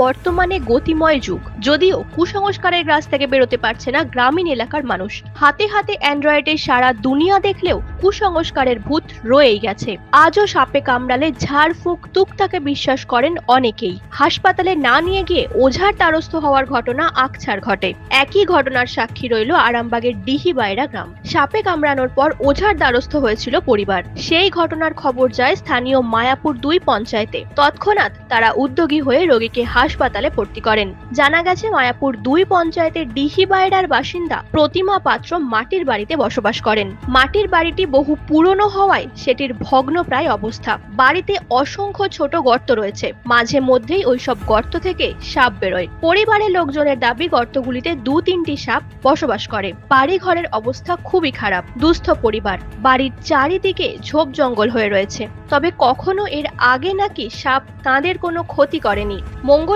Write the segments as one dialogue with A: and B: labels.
A: বর্তমানে গতিময় যুগ। যদিও কুসংস্কারের গ্রাস থেকে বেরোতে পারছে না গ্রামীণ এলাকার মানুষ। হাতে হাতে অ্যান্ড্রয়েডের সারা দুনিয়া দেখলেও কুসংস্কারের ভূত রয়েই গেছে। আজও সাপে কামড়ালে ঝাড়ফুঁক তুকতাকে বিশ্বাস করেন অনেকেই। হাসপাতালে না নিয়ে গিয়ে ওঝার দ্বারস্থ হওয়ার ঘটনা আকছার ঘটে। একই ঘটনার সাক্ষী রইল আরামবাগের ডিহিবাইরা গ্রাম। সাপে কামড়ানোর পর ওঝার দ্বারস্থ হয়েছিল পরিবার। সেই ঘটনার খবর যায় স্থানীয় মায়াপুর দুই পঞ্চায়েতে। তৎক্ষণাৎ তারা উদ্যোগী হয়ে রোগীকে হাসপাতালে ভর্তি করেন। জানা গেছে, মায়াপুর দুই পঞ্চায়েতের ডিহিবাইরার বাসিন্দা প্রতিমা পাত্র মাটির বাড়িতে বসবাস করেন। মাটির বাড়িটি বহু পুরনো হওয়ায় সেটির ভগ্নপ্রায় অবস্থা। বাড়িতে অসংখ্য ছোট গর্ত রয়েছে। মাঝে মধ্যেই ওইসব গর্ত থেকে সাপ বেরোয়। পরিবারের লোকজনের দাবি, গর্তগুলিতে দু তিনটি সাপ বসবাস করে। বাড়ি ঘরের অবস্থা খুবই খারাপ। দুস্থ পরিবার। বাড়ির চারিদিকে ঝোপ জঙ্গল হয়ে রয়েছে। তবে কখনো এর আগে নাকি সাপ তাঁদের কোনো ক্ষতি করেনি।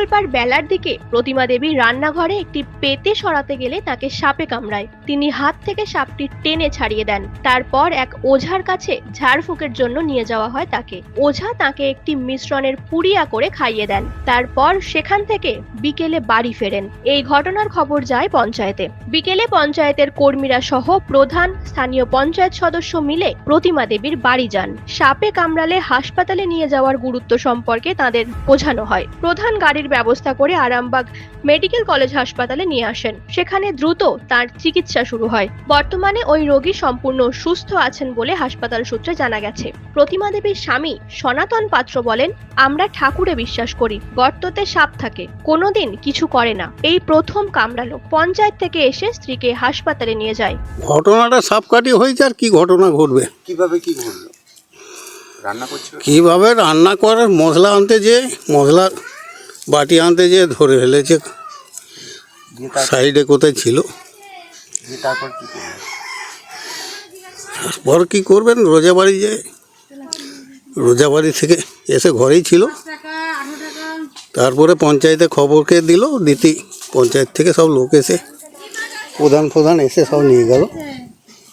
A: মঙ্গলবার বেলার দিকে প্রতিমা দেবী রান্নাঘরে একটি পেতে সরাতে গেলে তাকে সাপে কামড়ায়। তিনি হাত থেকে সাপটি টেনে ছাড়িয়ে দেন। তারপর এক ওঝার কাছে ঝাড়ফুঁকের জন্য নিয়ে যাওয়া হয় তাকে। ওঝা তাকে একটি মিশ্রণের পুড়িয়া করে খাইয়ে দেন। তারপর সেখান থেকে বিকেলে বাড়ি ফেরেন। এই ঘটনার খবর যায় পঞ্চায়েতে। বিকেলে পঞ্চায়েতের কর্মীরা সহ প্রধান স্থানীয় পঞ্চায়েত সদস্য মিলে প্রতিমা দেবীর বাড়ি যান। সাপে কামড়ালে হাসপাতালে নিয়ে যাওয়ার গুরুত্ব সম্পর্কে তাদের বোঝানো হয়। প্রধান গাড়ির ব্যবস্থা করে আরামবাগ মেডিকেল কলেজ হাসপাতালে নিয়ে আসেন। সেখানে দ্রুত তার চিকিৎসা শুরু হয়। বর্তমানে ওই রোগী সম্পূর্ণ সুস্থ আছেন বলে হাসপাতাল সূত্রে জানা গেছে। প্রতিমা দেবীর স্বামী সনাতন পাত্র বলেন আমরা ঠাকুরে বিশ্বাস করি গর্ততে সাপ থাকে কোনোদিন কিছু করে না। এই প্রথম কামড়ালো পঞ্চায়েত থেকে এসে স্ত্রীকে হাসপাতালে নিয়ে যায়।
B: ঘটনাটা সাপকাঠি হয়েছে আর কি ঘটনা ঘটবে?
C: কীভাবে কি ঘটলো? রান্না করছিল?
B: কীভাবে রান্না করার মশলা আনতে যে মশলা বাটি আনতে যে ধরে ফেলেছে। সাইডে কোথায় ছিল?
C: তারপর কি
B: পর কি করবেন? রোজা বাড়ি যে রোজা বাড়ি থেকে এসে ঘরেই ছিল। তারপরে পঞ্চায়েতে খবরকে দিল। দিতি পঞ্চায়েত থেকে সব লোক এসে প্রধান প্রধান এসে সব নিয়ে গেল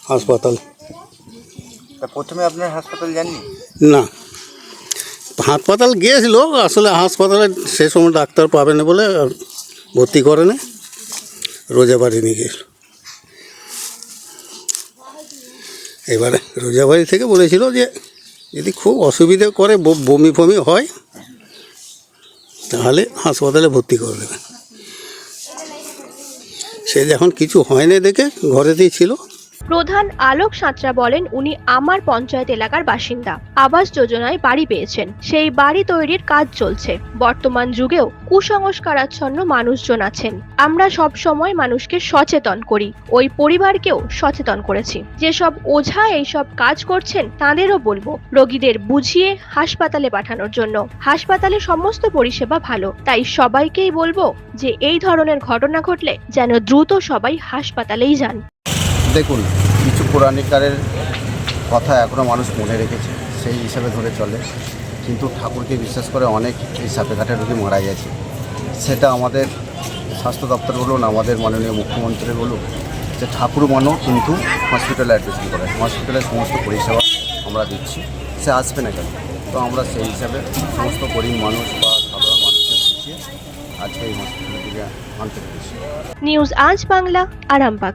B: হাসপাতাল।
C: প্রথমে আপনার হাসপাতাল যাননি?
B: না। হাসপাতাল গিয়েছিল, আসলে হাসপাতালে সে সময় ডাক্তার পাবে না বলে ভর্তি করে না রোজা বাড়ি নিয়ে গেছিল এবারে রোজা বাড়ি থেকে বলেছিল যে যদি খুব অসুবিধে করে বমি ফমি হয়, তাহলে হাসপাতালে ভর্তি করে দেবে সে যখন কিছু হয় না দেখে ঘরেতেই ছিল
A: প্রধান আলোক সাঁতরা বলেন, উনি আমার পঞ্চায়েত এলাকার বাসিন্দা। আবাস যোজনায় বাড়ি পেয়েছেন। সেই বাড়ি তৈরির কাজ চলছে। বর্তমান যুগেও কুসংস্কারাচ্ছন্ন মানুষজন আছেন। আমরা সব সময় মানুষকে সচেতন করি। ওই পরিবারকেও সচেতন করেছি। যেসব ওঝা এইসব কাজ করছেন, তাদেরও বলব, রোগীদের বুঝিয়ে হাসপাতালে পাঠানোর জন্য। হাসপাতালে সমস্ত পরিষেবা ভালো। তাই সবাইকেই বলব যে, এই ধরনের ঘটনা ঘটলে যেন দ্রুত সবাই হাসপাতালেই যান।
C: দেখুন, কিছু পুরাণিকারের কথা এখনও মানুষ মনে রেখেছে, সেই হিসাবে ধরে চলে। কিন্তু ঠাকুরকে বিশ্বাস করে অনেক এই সাপে কাঠে রোগী মারা গেছে। সেটা আমাদের স্বাস্থ্য দপ্তর বলুন, আমাদের মাননীয় মুখ্যমন্ত্রী বলুন, যে ঠাকুর মানো, কিন্তু হসপিটালে অ্যাডমিশন করে। হসপিটালের সমস্ত পরিষেবা আমরা দিচ্ছি, সে আসবে না কেন? তো আমরা সেই হিসাবে সমস্ত গরিব মানুষ বা সাধারণ মানুষকে বুঝিয়ে আজকে এই হসপিটালের দিকে আনতে পেরেছি।
A: নিউজ আজ Bangla, Arambagh.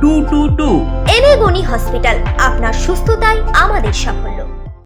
D: two two two MA
E: এবেগুনি hospital আপনার সুস্থতাই আমাদের সাফল্য